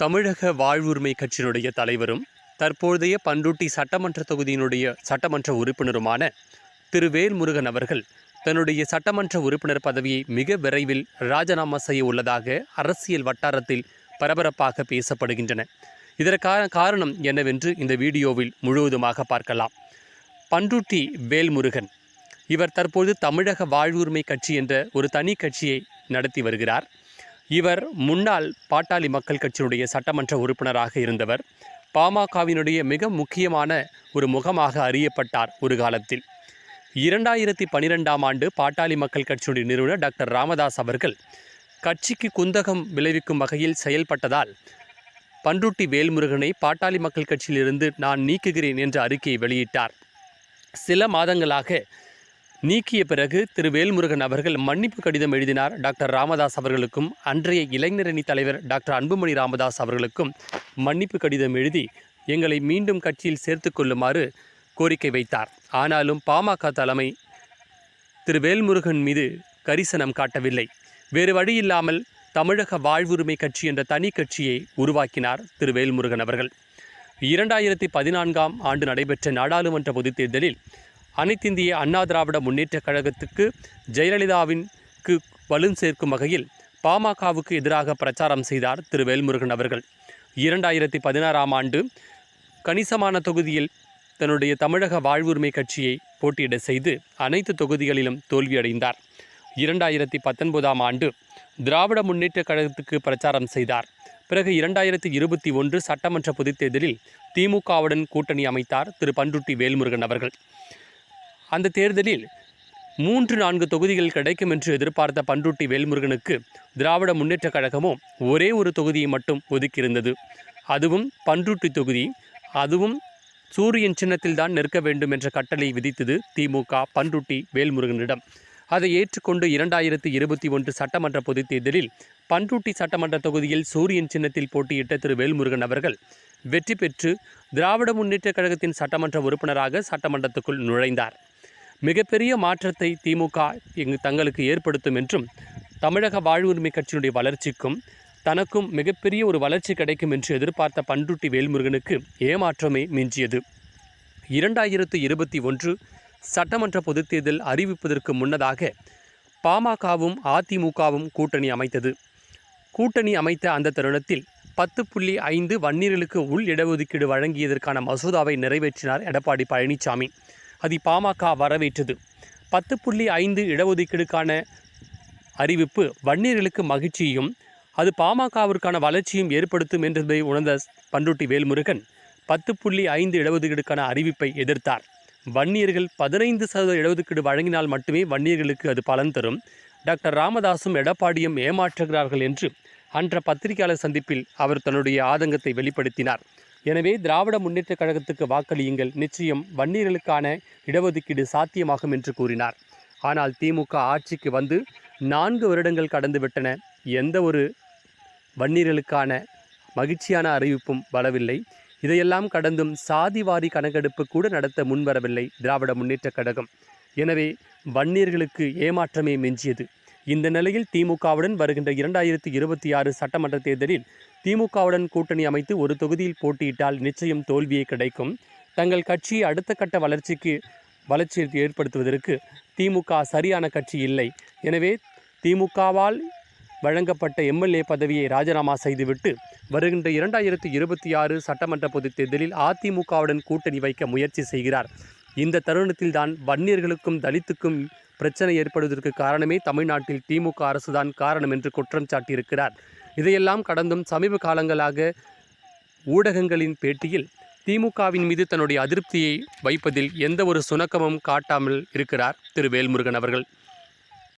தமிழக வாழ்வுரிமை கட்சியினுடைய தலைவரும் தற்போதைய பண்ருட்டி சட்டமன்ற தொகுதியினுடைய சட்டமன்ற உறுப்பினருமான திரு வேல்முருகன் அவர்கள் தன்னுடைய சட்டமன்ற உறுப்பினர் பதவியை மிக விரைவில் ராஜினாமா செய்ய உள்ளதாக அரசியல் வட்டாரத்தில் பரபரப்பாக பேசப்படுகின்றன. இதற்கான காரணம் என்னவென்று இந்த வீடியோவில் முழுவதுமாக பார்க்கலாம். பண்ருட்டி வேல்முருகன் இவர் தற்போது தமிழக வாழ்வுரிமை கட்சி என்ற ஒரு தனி கட்சியை நடத்தி வருகிறார். இவர் முன்னாள் பாட்டாளி மக்கள் கட்சியினுடைய சட்டமன்ற உறுப்பினராக இருந்தவர். பாமகவினுடைய மிக முக்கியமான ஒரு முகமாக அறியப்பட்டார் ஒரு காலத்தில். இரண்டாயிரத்தி பனிரெண்டாம் ஆண்டு பாட்டாளி மக்கள் கட்சியுடைய நிறுவனர் டாக்டர் ராமதாஸ் அவர்கள் கட்சிக்கு குந்தகம் விளைவிக்கும் வகையில் செயல்பட்டதால் பண்ருட்டி வேல்முருகனை பாட்டாளி மக்கள் கட்சியிலிருந்து நான் நீக்குகிறேன் என்ற அறிக்கையை வெளியிட்டார். சில மாதங்களாக நீக்கிய பிறகு திரு வேல்முருகன் அவர்கள் மன்னிப்பு கடிதம் எழுதினார். டாக்டர் ராமதாஸ் அவர்களுக்கும் அன்றைய இளைஞரணி தலைவர் டாக்டர் அன்புமணி ராமதாஸ் அவர்களுக்கும் மன்னிப்பு கடிதம் எழுதி எங்களை மீண்டும் கட்சியில் சேர்த்து கொள்ளுமாறு கோரிக்கை வைத்தார். ஆனாலும் பாமக தலைமை திரு வேல்முருகன் மீது கரிசனம் காட்டவில்லை. வேறு வழியில்லாமல் தமிழக வாழ்வுரிமை கட்சி என்ற தனி கட்சியை உருவாக்கினார் திரு வேல்முருகன் அவர்கள். இரண்டாயிரத்தி பதினான்காம் ஆண்டு நடைபெற்ற நாடாளுமன்ற பொதுத் தேர்தலில் அனைத்திந்திய அண்ணா திராவிட முன்னேற்றக் கழகத்துக்கு ஜெயலலிதாவிற்கு வலு சேர்க்கும் வகையில் பாமகவுக்கு எதிராக பிரச்சாரம் செய்தார் திரு வேல்முருகன் அவர்கள். இரண்டாயிரத்தி பதினாறாம் ஆண்டு கணிசமான தொகுதியில் தன்னுடைய தமிழக வாழ்வுரிமை கட்சியை போட்டியிட செய்து அனைத்து தொகுதிகளிலும் தோல்வியடைந்தார். இரண்டாயிரத்தி பத்தொன்பதாம் ஆண்டு திராவிட முன்னேற்றக் கழகத்துக்கு பிரச்சாரம் செய்தார். பிறகு இரண்டாயிரத்தி இருபத்தி ஒன்று சட்டமன்ற பொதுத்தேர்தலில் திமுகவுடன் கூட்டணி அமைத்தார் திரு பண்ருட்டி வேல்முருகன் அவர்கள். அந்த தேர்தலில் மூன்று நான்கு தொகுதிகள் கிடைக்கும் என்று எதிர்பார்த்த பண்ருட்டி வேல்முருகனுக்கு திராவிட முன்னேற்றக் கழகமும் ஒரே ஒரு தொகுதியை மட்டும் ஒதுக்கியிருந்தது. அதுவும் பண்ருட்டி தொகுதி. அதுவும் சூரியன் சின்னத்தில் தான் நிற்க வேண்டும் என்ற கட்டளை விதித்தது திமுக பண்ருட்டி வேல்முருகனிடம். அதை ஏற்றுக்கொண்டு இரண்டாயிரத்தி இருபத்தி ஒன்று சட்டமன்ற பொதுத் தேர்தலில் பண்ருட்டி சட்டமன்ற தொகுதியில் சூரியன் சின்னத்தில் போட்டியிட்ட திரு வேல்முருகன் அவர்கள் வெற்றி பெற்று திராவிட முன்னேற்றக் கழகத்தின் சட்டமன்ற உறுப்பினராக சட்டமன்றத்துக்குள் நுழைந்தார். மிகப்பெரிய மாற்றத்தை திமுக எங்கு தங்களுக்கு ஏற்படுத்தும் என்றும் தமிழக வாழ்வுரிமை கட்சியினுடைய வளர்ச்சிக்கும் தனக்கும் மிகப்பெரிய ஒரு வளர்ச்சி கிடைக்கும் என்று எதிர்பார்த்த பண்ருட்டி வேல்முருகனுக்கு ஏமாற்றமே மிஞ்சியது. இரண்டாயிரத்து இருபத்தி ஒன்று சட்டமன்ற பொதுத்தேர்தல் அறிவிப்பதற்கு முன்னதாக பாமகவும் அதிமுகவும் கூட்டணி அமைத்தது. கூட்டணி அமைத்த அந்த தருணத்தில் பத்து புள்ளி ஐந்து வன்னியர்களுக்கு உள் இடஒதுக்கீடு வழங்கியதற்கான மசோதாவை நிறைவேற்றினார் எடப்பாடி பழனிசாமி அதை பாமக வரவேற்றது. பத்து புள்ளி ஐந்து இடஒதுக்கீடுக்கான அறிவிப்பு வன்னியர்களுக்கு மகிழ்ச்சியும் அது பாமகவிற்கான வளர்ச்சியும் ஏற்படுத்தும் என்பதை உணர்ந்த பண்ருட்டி வேல்முருகன் பத்து புள்ளி ஐந்து இடஒதுக்கீடுக்கான அறிவிப்பை எதிர்த்தார். வன்னியர்கள் பதினைந்து சதவீத இடஒதுக்கீடு வழங்கினால் மட்டுமே வன்னியர்களுக்கு அது பலன் தரும். டாக்டர் ராமதாசும் எடப்பாடியும் ஏமாற்றுகிறார்கள் என்று அன்ற பத்திரிகையாளர் சந்திப்பில் அவர் தன்னுடைய ஆதங்கத்தை வெளிப்படுத்தினார். எனவே திராவிட முன்னேற்றக் கழகத்துக்கு வாக்களியுங்கள். நிச்சயம் வன்னியர்களுக்கான இடஒதுக்கீடு சாத்தியமாகும் என்று கூறினார். ஆனால் திமுக ஆட்சிக்கு வந்து நான்கு வருடங்கள் கடந்துவிட்டன எந்த ஒரு வன்னியர்களுக்கான மகிழ்ச்சியான அறிவிப்பும் வரவில்லை. இதையெல்லாம் கடந்தும் சாதிவாரி கணக்கெடுப்பு கூட நடத்த முன்வரவில்லை திராவிட முன்னேற்றக் கழகம். எனவே வன்னியர்களுக்கு ஏமாற்றமே மிஞ்சியது. இந்த நிலையில் திமுகவுடன் வருகின்ற இரண்டாயிரத்தி இருபத்தி ஆறு சட்டமன்ற தேர்தலில் திமுகவுடன் கூட்டணி அமைத்து ஒரு தொகுதியில் போட்டியிட்டால் நிச்சயம் தோல்வியே கிடைக்கும். தங்கள் கட்சியை அடுத்த கட்ட வளர்ச்சிக்கு வளர்ச்சியை ஏற்படுத்துவதற்கு திமுக சரியான கட்சி இல்லை. எனவே திமுகவால் வழங்கப்பட்ட எம்எல்ஏ பதவியை ராஜினாமா செய்துவிட்டு வருகின்ற இரண்டாயிரத்தி இருபத்தி ஆறு சட்டமன்ற பொதுத் தேர்தலில் அதிமுகவுடன் கூட்டணி வைக்க முயற்சி செய்கிறார். இந்த தருணத்தில்தான் வன்னியர்களுக்கும் தலித்துக்கும் பிரச்சனை ஏற்படுவதற்கு காரணமே தமிழ்நாட்டில் திமுக அரசுதான் காரணம் என்று குற்றம் சாட்டியிருக்கிறார். இதையெல்லாம் கடந்தும் சமீப காலங்களாக ஊடகங்களின் பேட்டியில் திமுகவின் மீது தன்னுடைய அதிருப்தியை வைப்பதில் எந்த ஒரு சுணக்கமும் காட்டாமல் இருக்கிறார் திரு வேல்முருகன் அவர்கள்.